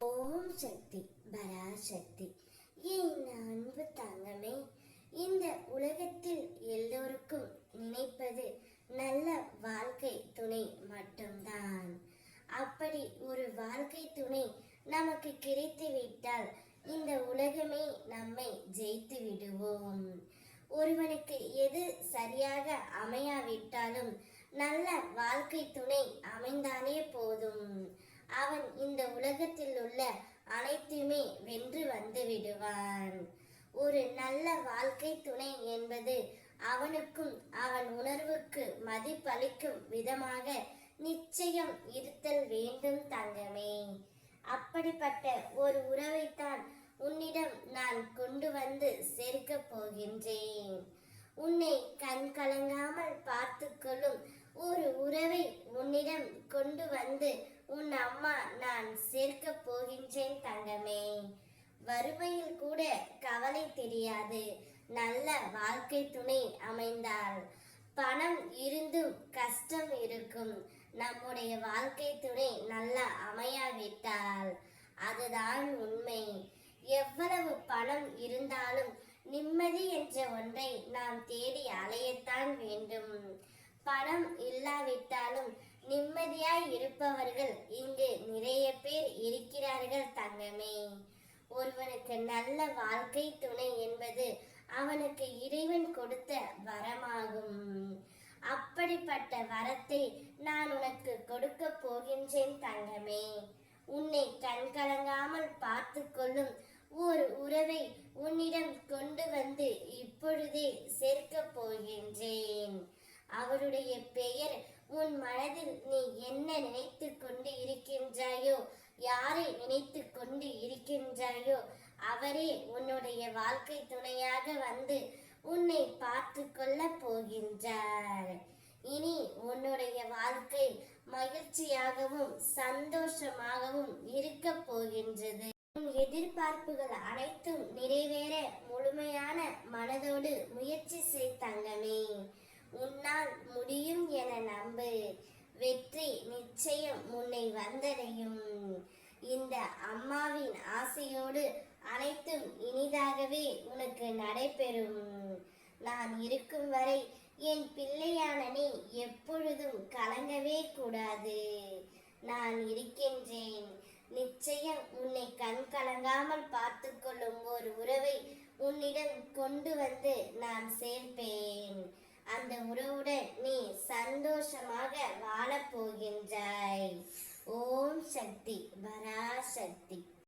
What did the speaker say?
ஓம் சக்தி பராசக்தி. என் அன்பு தங்கமே இந்த உலகத்தில் எல்லோருக்கும் நினைப்பது நல்ல வாழ்க்கை துணை மட்டும்தான். அப்படி ஒரு வாழ்க்கை துணை நமக்கு கிடைத்து விட்டால் இந்த உலகமே நம்மை ஜெயித்து விடுவோம். ஒருவனுக்கு எது சரியாக அமையாவிட்டாலும் நல்ல வாழ்க்கை துணை அமைந்தாலே போதும் அவன் இந்த உலகத்தில் உள்ள அனைத்துமே வென்று வந்து விடுவான் ஒரு நல்ல வாழ்க்கை துணை என்பது அவனுக்கும் அவன் உணர்வுக்கு மதிப்பளிக்கும் விதமாக நிச்சயம் இருத்தல் வேண்டும் தங்கமே. அப்படிப்பட்ட ஒரு உறவைத்தான் உன்னிடம் நான் கொண்டு வந்து சேர்க்கப் போகின்றேன். உன்னை கண் கலங்காமல் பார்த்து கொள்ளும் ஒரு உறவை உன்னிடம் கொண்டு வந்து உன் அம்மா நான் சேர்க்கப் போகின்றேன் தங்கமே. வறுமையில் கூட கவலை தெரியாது. நல்ல வாழ்க்கை துணை அமைந்தால் பணம் இருந்தும் கஷ்டம் இருக்கும். நம்முடைய வாழ்க்கை துணை நல்லா அமையாவிட்டால் அதுதான் உண்மை. எவ்வளவு பணம் இருந்தாலும் நிம்மதி என்ற ஒன்றை நாம் தேடி அலையத்தான் வேண்டும். பணம் இல்லாவிட்டாலும் நிம்மதியாய் இருப்பவர்கள் இங்கு நிறைய பேர் இருக்கிறார்கள் தங்கமே. ஒருவனுக்கு நல்ல வாழ்க்கை துணை என்பது அவனுக்கு இறைவன் கொடுத்த வரமாகும். அப்படிப்பட்ட வரத்தை நான் உனக்கு கொடுக்க போகின்றேன் தங்கமே. உன்னை கண்கலங்காமல் பார்த்து கொள்ளும் ஒரு உறவை உன்னிடம் கொண்டு வந்து இப்பொழுதே சேர்க்கப் போகின்றேன். அவருடைய பெயர் உன் மனதில் நீ என்ன நினைத்து கொண்டு இருக்கின்றாயோ யாரை நினைத்து கொண்டு இருக்கின்றாயோ அவரே உன்னுடைய வாழ்க்கை துணையாக வந்து உன்னை பார்த்து கொள்ள போகின்றார். இனி உன்னுடைய வாழ்க்கை மகிழ்ச்சியாகவும் சந்தோஷமாகவும் இருக்க போகின்றது. உன் எதிர்பார்ப்புகள் அனைத்தும் நிறைவேற முழுமையான மனதோடு முயற்சி செய்தார் தங்கமே உன்னால் முடியும் என நம்பு வெற்றி நிச்சயம் உன்னை வந்தடையும் இந்த அம்மாவின் ஆசையோடு அனைத்தும் இனிதாகவே உனக்கு நடைபெறும். நான் இருக்கும் வரை என் பிள்ளையான நீ எப்பொழுதும் கலங்கவே கூடாது. நான் இருக்கின்றேன். நிச்சயம் உன்னை கண் கலங்காமல் பார்த்து கொள்ளும் ஒரு உறவை உன்னிடம் கொண்டு வந்து நான் சேர்ப்பேன். அந்த உறவுடன் நீ சந்தோஷமாக வாழப் போகின்றாய். ஓம் சக்தி பராசக்தி